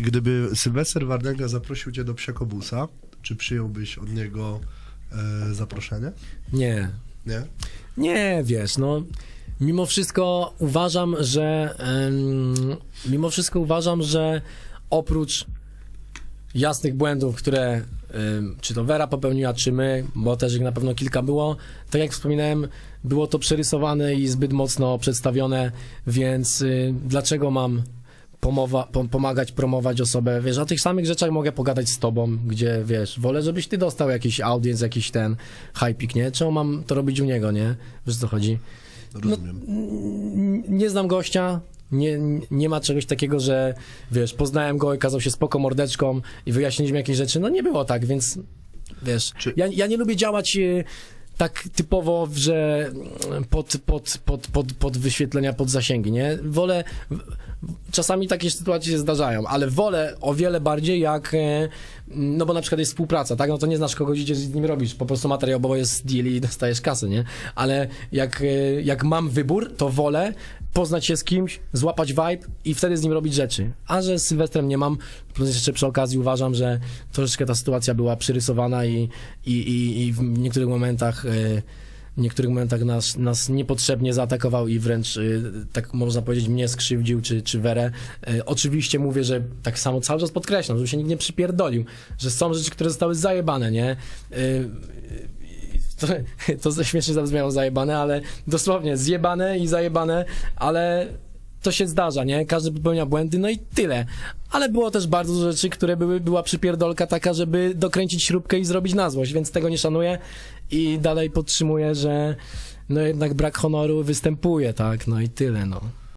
Gdyby Sylwester Wardęga zaprosił cię do Psiakobusa, czy przyjąłbyś od niego e, zaproszenie? Nie, Nie? Nie, wiesz, no mimo wszystko uważam, że em, mimo wszystko uważam, że oprócz jasnych błędów, które em, czy to Vera popełniła, czy my, bo też ich na pewno kilka było, tak jak wspominałem, było to przerysowane i zbyt mocno przedstawione, więc y, dlaczego mam pomowa, pom- pomagać, promować osobę, wiesz, o tych samych rzeczach mogę pogadać z tobą, gdzie, wiesz, wolę, żebyś ty dostał jakiś audience, jakiś ten hypik, nie? Czemu mam to robić u niego, nie? Wiesz, co chodzi? Rozumiem. N- Nie znam gościa, nie, nie ma czegoś takiego, że, wiesz, poznałem go i kazał się spoko mordeczką i wyjaśniliśmy jakieś rzeczy, no nie było tak, więc, wiesz, Czy- ja, ja nie lubię działać... e, Tak typowo, że mm, pod, pod, pod, pod, pod wyświetlenia, pod zasięgi, nie? Wolę, czasami takie sytuacje się zdarzają, ale wolę o wiele bardziej jak, e, no bo na przykład jest współpraca, tak, no to nie znasz kogo idziesz z nim robisz, po prostu materiał, bo jest deal i dostajesz kasę, nie? Ale jak, e, jak mam wybór, to wolę poznać się z kimś, złapać vibe i wtedy z nim robić rzeczy. A że z Sylwestrem nie mam, plus jeszcze przy okazji uważam, że troszeczkę ta sytuacja była przyrysowana i, i, i, i w niektórych momentach e, w niektórych momentach nas, nas niepotrzebnie zaatakował i wręcz, y, tak można powiedzieć, mnie skrzywdził, czy, czy Werę. Y, Oczywiście mówię, że tak samo cały czas podkreślam, żeby się nikt nie przypierdolił, że są rzeczy, które zostały zajebane, nie? Y, To, to śmiesznie zabrzmiało zajebane, ale dosłownie zjebane i zajebane, ale to się zdarza, nie? Każdy popełnia błędy, no i tyle. Ale było też bardzo dużo rzeczy, które były, była przypierdolka taka, żeby dokręcić śrubkę i zrobić na złość, więc tego nie szanuję i dalej podtrzymuję, że no jednak brak honoru występuje, tak? No i tyle, no.